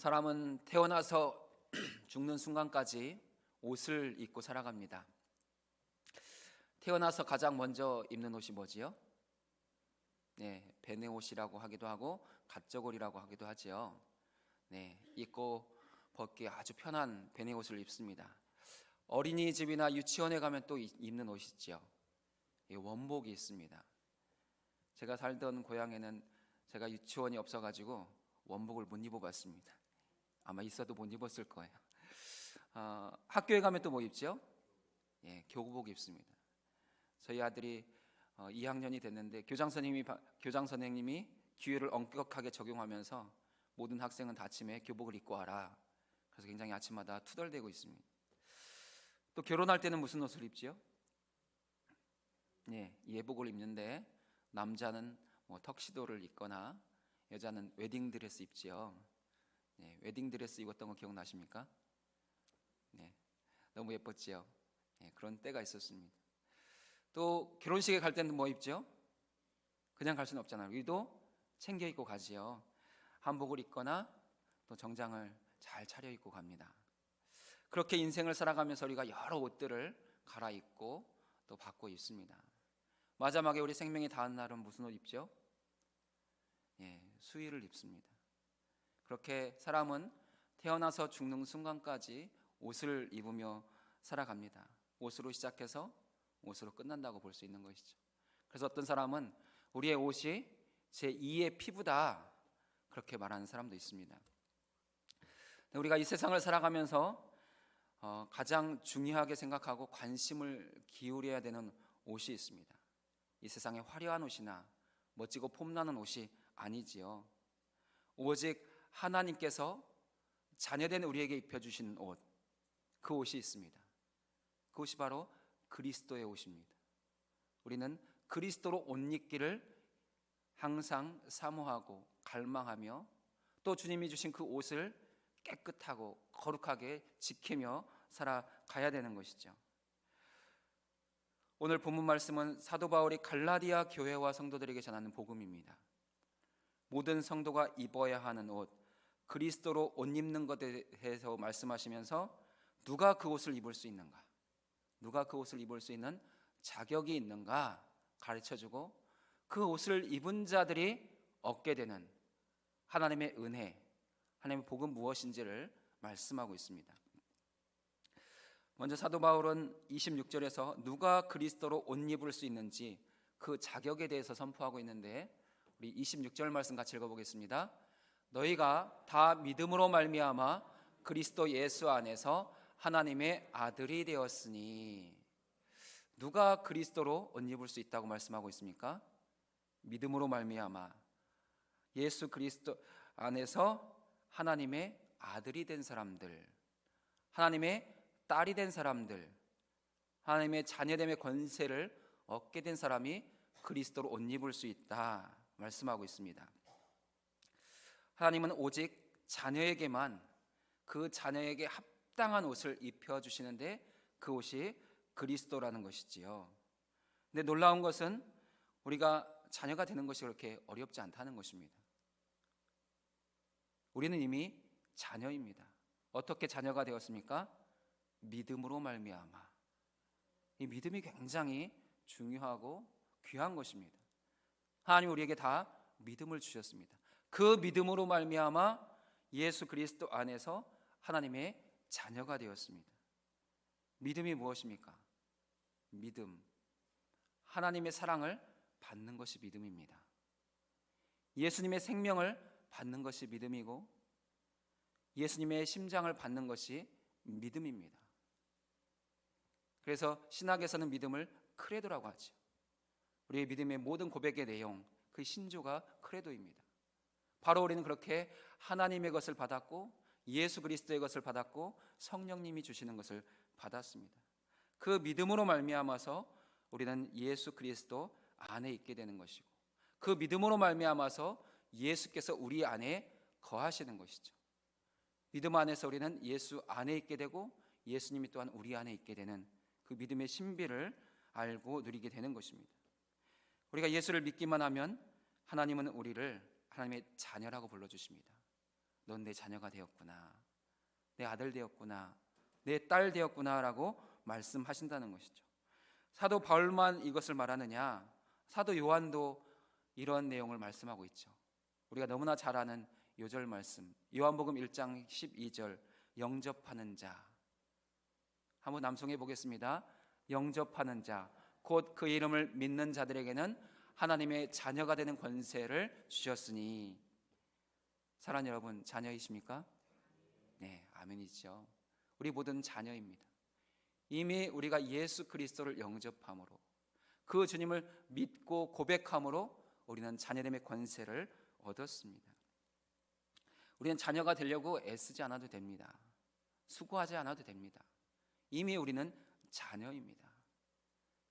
사람은 태어나서 죽는 순간까지 옷을 입고 살아갑니다. 태어나서 가장 먼저 입는 옷이 뭐지요? 네, 베네 옷이라고 하기도 하고 갓저고리라고 하기도 하지요. 네, 입고 벗기 아주 편한 베네 옷을 입습니다. 어린이집이나 유치원에 가면 또 이- 입는 옷이지요. 이 원복이 있습니다. 제가 살던 고향에는 제가 유치원이 없어가지고 원복을 못 입어봤습니다. 아마 있어도 못 입었을 거예요. 어, 학교에 가면 또 뭐 입죠? 예, 교복 입습니다. 저희 아들이 어, 2학년이 됐는데 교장 선생님이 바- 교장 선생님이 규율을 엄격하게 적용하면서 모든 학생은 아침에 교복을 입고 와라. 그래서 굉장히 아침마다 투덜대고 있습니다. 또 결혼할 때는 무슨 옷을 입지요? 예, 예복을 입는데 남자는 뭐 턱시도를 입거나 여자는 웨딩 드레스 입지요. 예, 웨딩 드레스 입었던 거 기억나십니까? 네, 너무 예뻤지요. 예, 그런 때가 있었습니다. 또 결혼식에 갈 때는 뭐 입죠? 그냥 갈 수는 없잖아요. 우리도 챙겨 입고 가지요. 한복을 입거나 또 정장을 잘 차려 입고 갑니다. 그렇게 인생을 살아가면서 우리가 여러 옷들을 갈아입고 또 바꿔 입습니다. 마지막에 우리 생명이 닿은 날은 무슨 옷 입죠? 예, 수의를 입습니다. 그렇게 사람은 태어나서 죽는 순간까지 옷을 입으며 살아갑니다. 옷으로 시작해서 옷으로 끝난다고 볼 수 있는 것이죠. 그래서 어떤 사람은 우리의 옷이 제 2의 피부다 그렇게 말하는 사람도 있습니다. 네, 우리가 이 세상을 살아가면서 어, 가장 중요하게 생각하고 관심을 기울여야 되는 옷이 있습니다. 이 세상에 화려한 옷이나 멋지고 폼나는 옷이 아니지요. 오직 하나님께서 자녀된 우리에게 입혀주신 옷, 그 옷이 있습니다. 그 옷이 바로 그리스도의 옷입니다. 우리는 그리스도로 옷 입기를 항상 사모하고 갈망하며 또 주님이 주신 그 옷을 깨끗하고 거룩하게 지키며 살아가야 되는 것이죠. 오늘 본문 말씀은 사도 바울이 갈라디아 교회와 성도들에게 전하는 복음입니다. 모든 성도가 입어야 하는 옷, 그리스도로 옷 입는 것에 대해서 말씀하시면서 누가 그 옷을 입을 수 있는가? 누가 그 옷을 입을 수 있는 자격이 있는가 가르쳐 주고 그 옷을 입은 자들이 얻게 되는 하나님의 은혜, 하나님의 복은 무엇인지를 말씀하고 있습니다. 먼저 사도 바울은 26절에서 누가 그리스도로 옷 입을 수 있는지 그 자격에 대해서 선포하고 있는데 우리 26절 말씀 같이 읽어보겠습니다. 너희가 다 믿음으로 말미암아 그리스도 예수 안에서 하나님의 아들이 되었으니 누가 그리스도로 옷 입을 수 있다고 말씀하고 있습니까? 믿음으로 말미암아 예수 그리스도 안에서 하나님의 아들이 된 사람들, 하나님의 딸이 된 사람들, 하나님의 자녀됨의 권세를 얻게 된 사람이 그리스도로 옷 입을 수 있다 말씀하고 있습니다. 하나님은 오직 자녀에게만 그 자녀에게 합당한 옷을 입혀 주시는데 그 옷이 그리스도라는 것이지요. 근데 놀라운 것은 우리가 자녀가 되는 것이 그렇게 어렵지 않다는 것입니다. 우리는 이미 자녀입니다. 어떻게 자녀가 되었습니까? 믿음으로 말미암아. 이 믿음이 굉장히 중요하고 귀한 것입니다. 하나님 우리에게 다 믿음을 주셨습니다. 그 믿음으로 말미암아 예수 그리스도 안에서 하나님의 자녀가 되었습니다. 믿음이 무엇입니까? 믿음. 하나님의 사랑을 받는 것이 믿음입니다. 예수님의 생명을 받는 것이 믿음이고 예수님의 심장을 받는 것이 믿음입니다. 그래서 신학에서는 믿음을 크레도라고 하죠. 우리의 믿음의 모든 고백의 내용, 그 신조가 크레도입니다. 바로 우리는 그렇게 하나님의 것을 받았고 예수 그리스도의 것을 받았고 성령님이 주시는 것을 받았습니다. 그 믿음으로 말미암아서 우리는 예수 그리스도 안에 있게 되는 것이고 그 믿음으로 말미암아서 예수께서 우리 안에 거하시는 것이죠. 믿음 안에서 우리는 예수 안에 있게 되고 예수님이 또한 우리 안에 있게 되는 그 믿음의 신비를 알고 누리게 되는 것입니다. 우리가 예수를 믿기만 하면 하나님은 우리를 하나님의 자녀라고 불러 주십니다. 넌 내 자녀가 되었구나. 내 아들 되었구나. 내 딸 되었구나라고 말씀하신다는 것이죠. 사도 바울만 이것을 말하느냐? 사도 요한도 이런 내용을 말씀하고 있죠. 우리가 너무나 잘 아는 요절 말씀. 요한복음 1장 12절 영접하는 자. 한번 남성해 보겠습니다. 영접하는 자. 곧 그 이름을 믿는 자들에게는 하나님의 자녀가 되는 권세를 주셨으니 사랑 여러분 자녀이십니까? 네, 아멘이죠. 우리 모든 자녀입니다. 이미 우리가 예수 그리스도를 영접함으로 그 주님을 믿고 고백함으로 우리는 자녀됨의 권세를 얻었습니다. 우리는 자녀가 되려고 애쓰지 않아도 됩니다. 수고하지 않아도 됩니다. 이미 우리는 자녀입니다.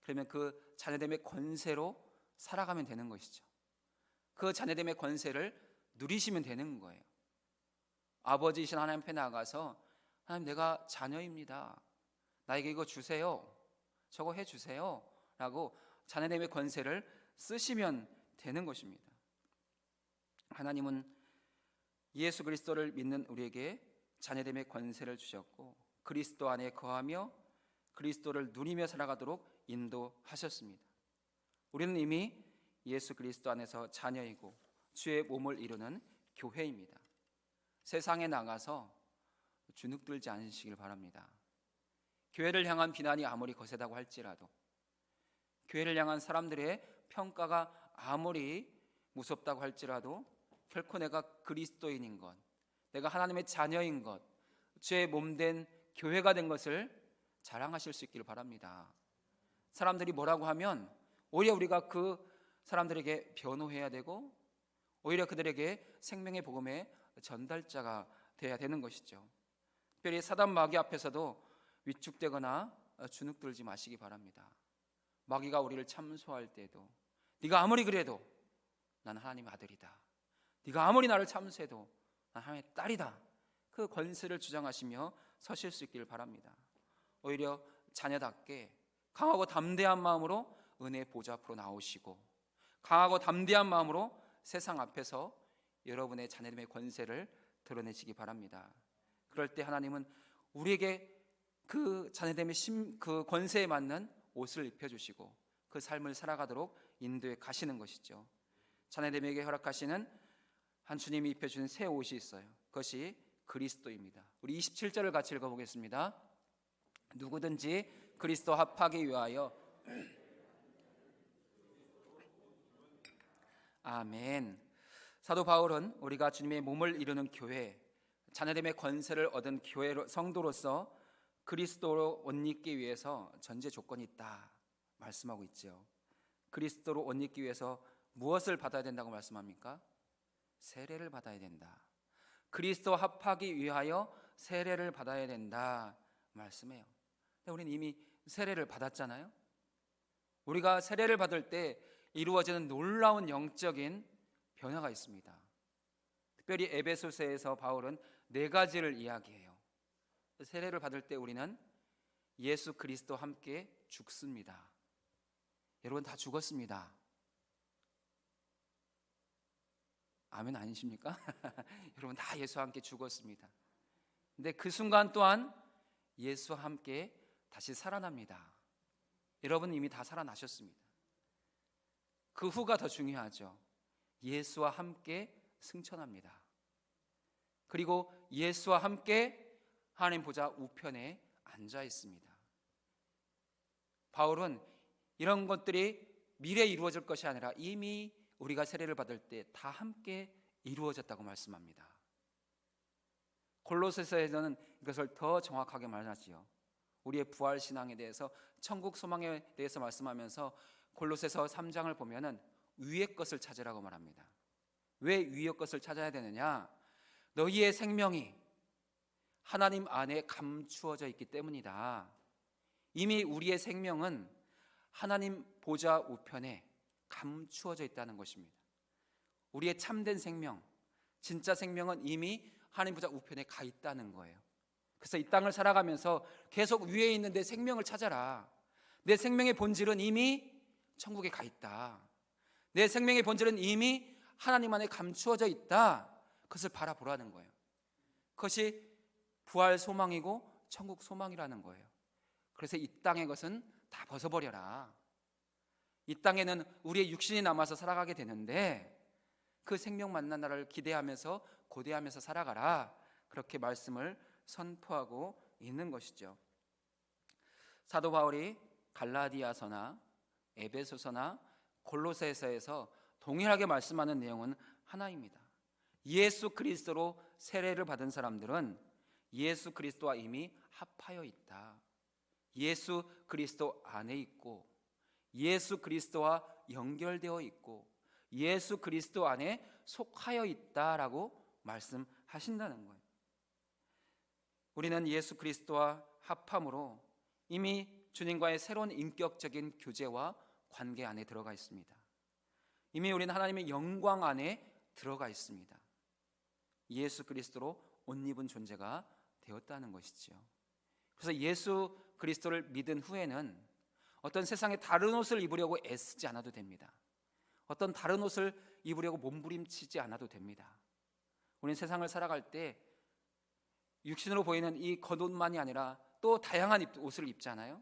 그러면 그 자녀됨의 권세로 살아가면 되는 것이죠. 그 자녀됨의 권세를 누리시면 되는 거예요. 아버지이신 하나님 앞에 나가서 하나님 내가 자녀입니다. 나에게 이거 주세요. 저거 해 주세요. 라고 자녀됨의 권세를 쓰시면 되는 것입니다. 하나님은 예수 그리스도를 믿는 우리에게 자녀됨의 권세를 주셨고 그리스도 안에 거하며 그리스도를 누리며 살아가도록 인도하셨습니다. 우리는 이미 예수 그리스도 안에서 자녀이고 주의 몸을 이루는 교회입니다. 세상에 나가서 주눅들지 않으시길 바랍니다. 교회를 향한 비난이 아무리 거세다고 할지라도 교회를 향한 사람들의 평가가 아무리 무섭다고 할지라도 결코 내가 그리스도인인 것, 내가 하나님의 자녀인 것, 주의 몸된 교회가 된 것을 자랑하실 수 있기를 바랍니다. 사람들이 뭐라고 하면 오히려 우리가 그 사람들에게 변호해야 되고 오히려 그들에게 생명의 복음의 전달자가 되어야 되는 것이죠. 특별히 사단 마귀 앞에서도 위축되거나 주눅들지 마시기 바랍니다. 마귀가 우리를 참소할 때도 네가 아무리 그래도 난 하나님의 아들이다. 네가 아무리 나를 참소해도 난 하나님의 딸이다. 그 권세를 주장하시며 서실 수 있기를 바랍니다. 오히려 자녀답게 강하고 담대한 마음으로 은혜 보좌 앞으로 나오시고 강하고 담대한 마음으로 세상 앞에서 여러분의 자녀님의 권세를 드러내시기 바랍니다. 그럴 때 하나님은 우리에게 그 자녀됨의 심, 그 권세에 맞는 옷을 입혀주시고 그 삶을 살아가도록 인도해 가시는 것이죠. 자녀됨에게 허락하시는 한 주님이 입혀주는 새 옷이 있어요. 그것이 그리스도입니다. 우리 27절을 같이 읽어보겠습니다. 누구든지 그리스도 합하기 위하여 아멘. 사도 바울은 우리가 주님의 몸을 이루는 교회, 자녀됨의 권세를 얻은 교회 성도로서 그리스도로 옷 입기 위해서 전제 조건이 있다 말씀하고 있죠. 그리스도로 옷 입기 위해서 무엇을 받아야 된다고 말씀합니까? 세례를 받아야 된다. 그리스도 합하기 위하여 세례를 받아야 된다 말씀해요. 근데 우리는 이미 세례를 받았잖아요. 우리가 세례를 받을 때 이루어지는 놀라운 영적인 변화가 있습니다. 특별히 에베소서에서 바울은 네 가지를 이야기해요. 세례를 받을 때 우리는 예수 그리스도 함께 죽습니다. 여러분 다 죽었습니다. 아멘 아니십니까? 여러분 다 예수와 함께 죽었습니다. 근데 그 순간 또한 예수와 함께 다시 살아납니다. 여러분 이미 다 살아나셨습니다. 그 후가 더 중요하죠. 예수와 함께 승천합니다. 그리고 예수와 함께 하나님 보좌 우편에 앉아 있습니다. 바울은 이런 것들이 미래에 이루어질 것이 아니라 이미 우리가 세례를 받을 때 다 함께 이루어졌다고 말씀합니다. 골로새서에서는 이것을 더 정확하게 말하지요. 우리의 부활 신앙에 대해서 천국 소망에 대해서 말씀하면서 골로새서 3장을 보면은 위의 것을 찾으라고 말합니다. 왜 위의 것을 찾아야 되느냐? 너희의 생명이 하나님 안에 감추어져 있기 때문이다. 이미 우리의 생명은 하나님 보좌 우편에 감추어져 있다는 것입니다. 우리의 참된 생명, 진짜 생명은 이미 하나님 보좌 우편에 가 있다는 거예요. 그래서 이 땅을 살아가면서 계속 위에 있는 내 생명을 찾아라. 내 생명의 본질은 이미 천국에 가 있다. 내 생명의 본질은 이미 하나님 안에 감추어져 있다. 그것을 바라보라는 거예요. 그것이 부활 소망이고 천국 소망이라는 거예요. 그래서 이 땅의 것은 다 벗어버려라. 이 땅에는 우리의 육신이 남아서 살아가게 되는데 그 생명 만난 날을 기대하면서 고대하면서 살아가라. 그렇게 말씀을 선포하고 있는 것이죠. 사도 바울이 갈라디아서나 에베소서나 골로새서에서 동일하게 말씀하는 내용은 하나입니다. 예수 그리스도로 세례를 받은 사람들은 예수 그리스도와 이미 합하여 있다. 예수 그리스도 안에 있고 예수 그리스도와 연결되어 있고 예수 그리스도 안에 속하여 있다라고 말씀하신다는 거예요. 우리는 예수 그리스도와 합함으로 이미 주님과의 새로운 인격적인 교제와 관계 안에 들어가 있습니다. 이미 우리는 하나님의 영광 안에 들어가 있습니다. 예수 그리스도로 옷 입은 존재가 되었다는 것이지요. 그래서 예수 그리스도를 믿은 후에는 어떤 세상의 다른 옷을 입으려고 애쓰지 않아도 됩니다. 어떤 다른 옷을 입으려고 몸부림치지 않아도 됩니다. 우리는 세상을 살아갈 때 육신으로 보이는 이 겉옷만이 아니라 또 다양한 옷을 입잖아요.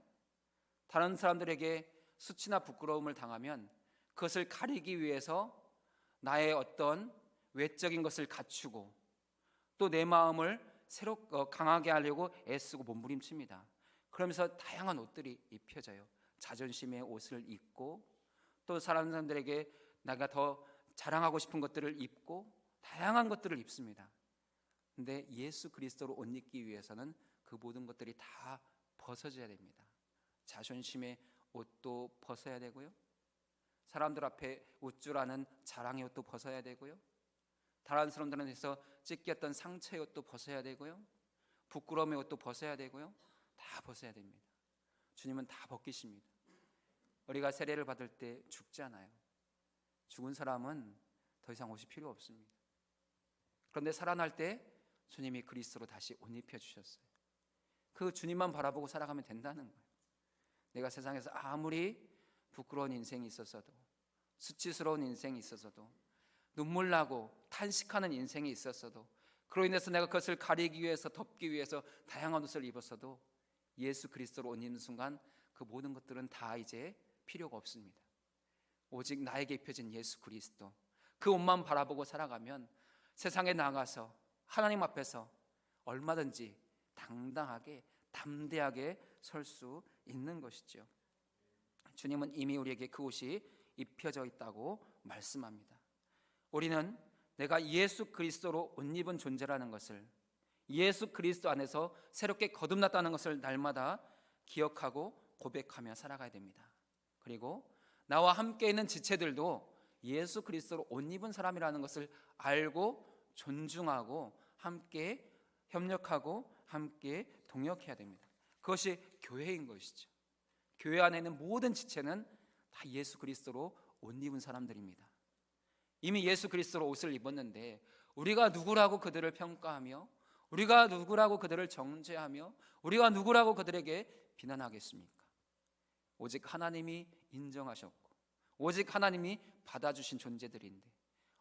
다른 사람들에게 수치나 부끄러움을 당하면 그것을 가리기 위해서 나의 어떤 외적인 것을 갖추고 또 내 마음을 새로 어, 강하게 하려고 애쓰고 몸부림칩니다. 그러면서 다양한 옷들이 입혀져요. 자존심의 옷을 입고 또 사람들에게 내가 더 자랑하고 싶은 것들을 입고 다양한 것들을 입습니다. 근데 예수 그리스도로 옷 입기 위해서는 그 모든 것들이 다 벗어져야 됩니다. 자존심의 옷도 벗어야 되고요. 사람들 앞에 웃주라는 자랑의 옷도 벗어야 되고요. 다른 사람들한테서 찢겼던 상처의 옷도 벗어야 되고요. 부끄러움의 옷도 벗어야 되고요. 다 벗어야 됩니다. 주님은 다 벗기십니다. 우리가 세례를 받을 때 죽잖아요. 죽은 사람은 더 이상 옷이 필요 없습니다. 그런데 살아날 때 주님이 그리스도로 다시 옷 입혀 주셨어요. 그 주님만 바라보고 살아가면 된다는 거예요. 내가 세상에서 아무리 부끄러운 인생이 있었어도 수치스러운 인생이 있었어도 눈물 나고 탄식하는 인생이 있었어도 그로 인해서 내가 그것을 가리기 위해서 덮기 위해서 다양한 옷을 입었어도 예수 그리스도로 옷 입는 순간 그 모든 것들은 다 이제 필요가 없습니다. 오직 나에게 입혀진 예수 그리스도 그 옷만 바라보고 살아가면 세상에 나가서 하나님 앞에서 얼마든지 당당하게 담대하게 설 수 있는 것이죠. 주님은 이미 우리에게 그 옷이 입혀져 있다고 말씀합니다. 우리는 내가 예수 그리스도로 옷 입은 존재라는 것을 예수 그리스도 안에서 새롭게 거듭났다는 것을 날마다 기억하고 고백하며 살아가야 됩니다. 그리고 나와 함께 있는 지체들도 예수 그리스도로 옷 입은 사람이라는 것을 알고 존중하고 함께 협력하고 함께 동역해야 됩니다. 그것이 교회인 것이죠. 교회 안에 있는 모든 지체는 다 예수 그리스도로 옷 입은 사람들입니다. 이미 예수 그리스도로 옷을 입었는데 우리가 누구라고 그들을 평가하며 우리가 누구라고 그들을 정죄하며 우리가 누구라고 그들에게 비난하겠습니까? 오직 하나님이 인정하셨고 오직 하나님이 받아주신 존재들인데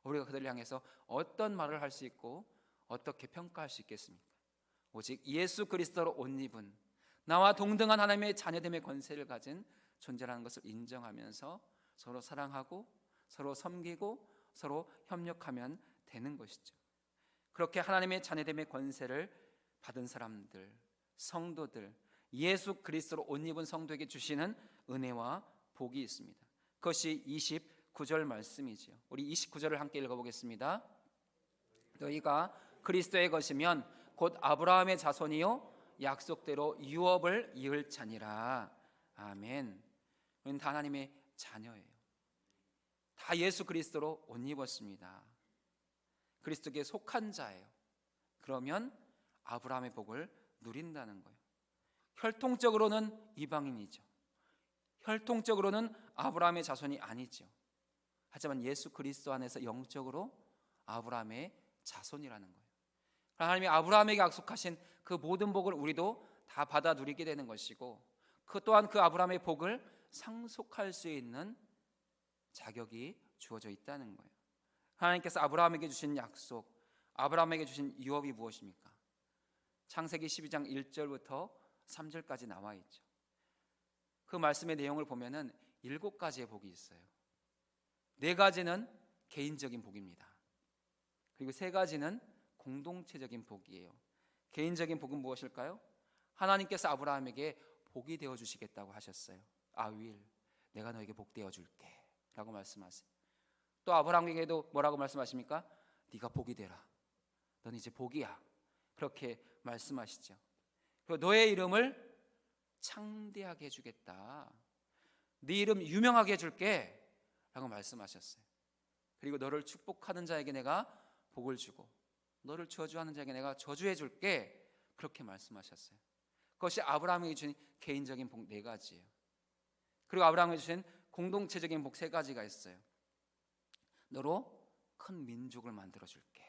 우리가 그들을 향해서 어떤 말을 할 수 있고 어떻게 평가할 수 있겠습니까? 오직 예수 그리스도로 옷 입은 나와 동등한 하나님의 자녀됨의 권세를 가진 존재라는 것을 인정하면서 서로 사랑하고 서로 섬기고 서로 협력하면 되는 것이죠. 그렇게 하나님의 자녀됨의 권세를 받은 사람들, 성도들, 예수 그리스도로 옷 입은 성도에게 주시는 은혜와 복이 있습니다. 그것이 29절 말씀이지요. 우리 29절을 함께 읽어보겠습니다. 너희가 그리스도의 것이면 곧 아브라함의 자손이요 약속대로 유업을 이을 자니라. 아멘. 우리는 다 하나님의 자녀예요. 다 예수 그리스도로 옷 입었습니다. 그리스도께 속한 자예요. 그러면 아브라함의 복을 누린다는 거예요. 혈통적으로는 이방인이죠. 혈통적으로는 아브라함의 자손이 아니죠. 하지만 예수 그리스도 안에서 영적으로 아브라함의 자손이라는 거예요. 하나님이 아브라함에게 약속하신 그 모든 복을 우리도 다 받아 누리게 되는 것이고 그 또한 그 아브라함의 복을 상속할 수 있는 자격이 주어져 있다는 거예요. 하나님께서 아브라함에게 주신 약속, 아브라함에게 주신 유업이 무엇입니까? 창세기 12장 1절부터 3절까지 나와 있죠. 그 말씀의 내용을 보면은 일곱 가지의 복이 있어요. 네 가지는 개인적인 복입니다. 그리고 세 가지는 공동체적인 복이에요. 개인적인 복은 무엇일까요? 하나님께서 아브라함에게 복이 되어 주시겠다고 하셨어요. 아윌, 내가 너에게 복 되어 줄게라고 말씀하세요. 또 아브라함에게도 뭐라고 말씀하십니까? 네가 복이 되라. 넌 이제 복이야. 그렇게 말씀하시죠. 그리고 너의 이름을 창대하게 해주겠다. 네 이름 유명하게 해줄게. 라고 말씀하셨어요. 그리고 너를 축복하는 자에게 내가 복을 주고 너를 저주하는 자에게 내가 저주해 줄게. 그렇게 말씀하셨어요. 그것이 아브라함에게 주신 개인적인 복 네 가지예요. 그리고 아브라함에게 주신 공동체적인 복 세 가지가 있어요. 너로 큰 민족을 만들어 줄게.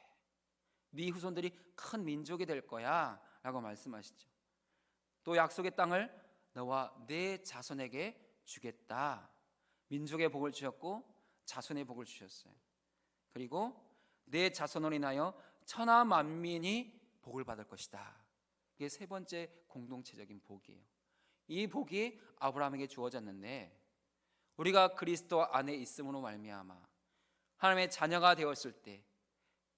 네 후손들이 큰 민족이 될 거야라고 말씀하시죠. 또 약속의 땅을 너와 내 자손에게 주겠다. 민족의 복을 주셨고 자손의 복을 주셨어요. 그리고 내 자손으로 인하여 천하 만민이 복을 받을 것이다. 이게 세 번째 공동체적인 복이에요. 이 복이 아브라함에게 주어졌는데 우리가 그리스도 안에 있음으로 말미암아 하나님의 자녀가 되었을 때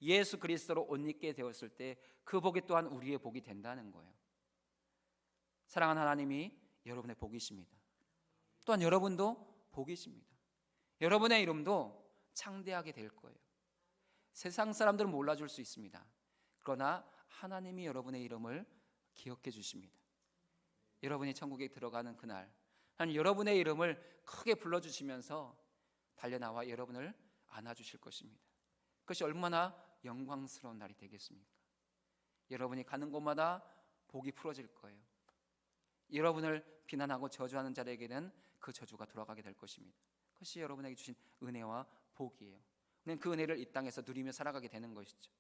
예수 그리스도로 옷 입게 되었을 때 그 복이 또한 우리의 복이 된다는 거예요. 사랑하는 하나님이 여러분의 복이십니다. 또한 여러분도 복이십니다. 여러분의 이름도 창대하게 될 거예요. 세상 사람들은 몰라줄 수 있습니다. 그러나 하나님이 여러분의 이름을 기억해 주십니다. 여러분이 천국에 들어가는 그날, 하나님 여러분의 이름을 크게 불러주시면서 달려나와 여러분을 안아주실 것입니다. 그것이 얼마나 영광스러운 날이 되겠습니까? 여러분이 가는 곳마다 복이 풀어질 거예요. 여러분을 비난하고 저주하는 자에게는 그 저주가 돌아가게 될 것입니다. 그것이 여러분에게 주신 은혜와 복이에요. 그 은혜를 이 땅에서 누리며 살아가게 되는 것이죠.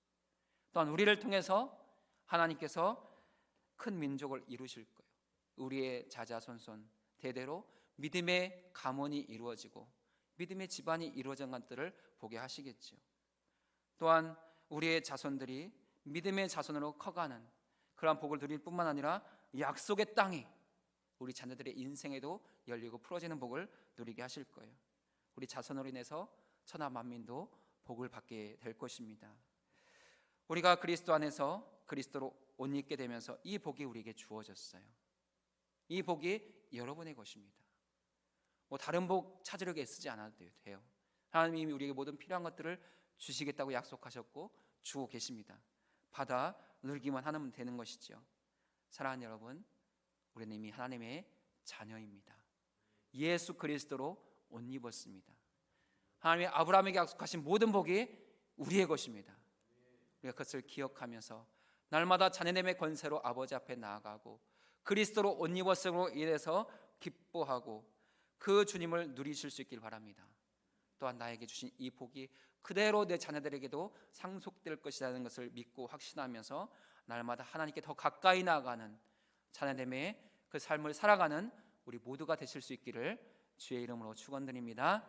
또한 우리를 통해서 하나님께서 큰 민족을 이루실 거예요. 우리의 자자손손 대대로 믿음의 가문이 이루어지고 믿음의 집안이 이루어진 것들을 보게 하시겠죠. 또한 우리의 자손들이 믿음의 자손으로 커가는 그러한 복을 누릴 뿐만 아니라 약속의 땅이 우리 자녀들의 인생에도 열리고 풀어지는 복을 누리게 하실 거예요. 우리 자손으로 인해서 천하 만민도 복을 받게 될 것입니다. 우리가 그리스도 안에서 그리스도로 옷 입게 되면서 이 복이 우리에게 주어졌어요. 이 복이 여러분의 것입니다. 뭐 다른 복 찾으려고 애쓰지 않아도 돼요. 하나님이 우리에게 모든 필요한 것들을 주시겠다고 약속하셨고 주고 계십니다. 받아 누리기만 하면 되는 것이죠. 사랑하는 여러분, 우리는 이미 하나님의 자녀입니다. 예수 그리스도로 옷 입었습니다. 하나님이 아브라함에게 약속하신 모든 복이 우리의 것입니다. 우리가 그것을 기억하면서 날마다 자녀님의 권세로 아버지 앞에 나아가고 그리스도로 옷 입었음으로 인해서 기뻐하고 그 주님을 누리실 수 있길 바랍니다. 또한 나에게 주신 이 복이 그대로 내 자녀들에게도 상속될 것이라는 것을 믿고 확신하면서 날마다 하나님께 더 가까이 나아가는 자녀됨의 그 삶을 살아가는 우리 모두가 되실 수 있기를 주의 이름으로 축원드립니다.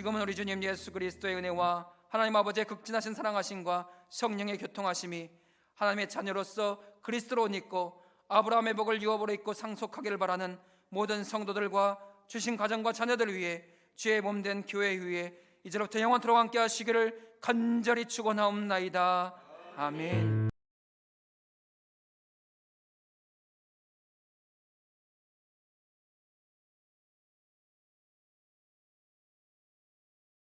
지금은 우리 주님 예수 그리스도의 은혜와 하나님 아버지의 극진하신 사랑하심과 성령의 교통하심이 하나님의 자녀로서 그리스도로 옷 입고 아브라함의 복을 유업으로 입고 상속하기를 바라는 모든 성도들과 주신 가정과 자녀들을 위해 주의 몸 된 교회 위에 이제로부터 영원토록 함께 하시기를 간절히 축원하옵나이다. 아멘.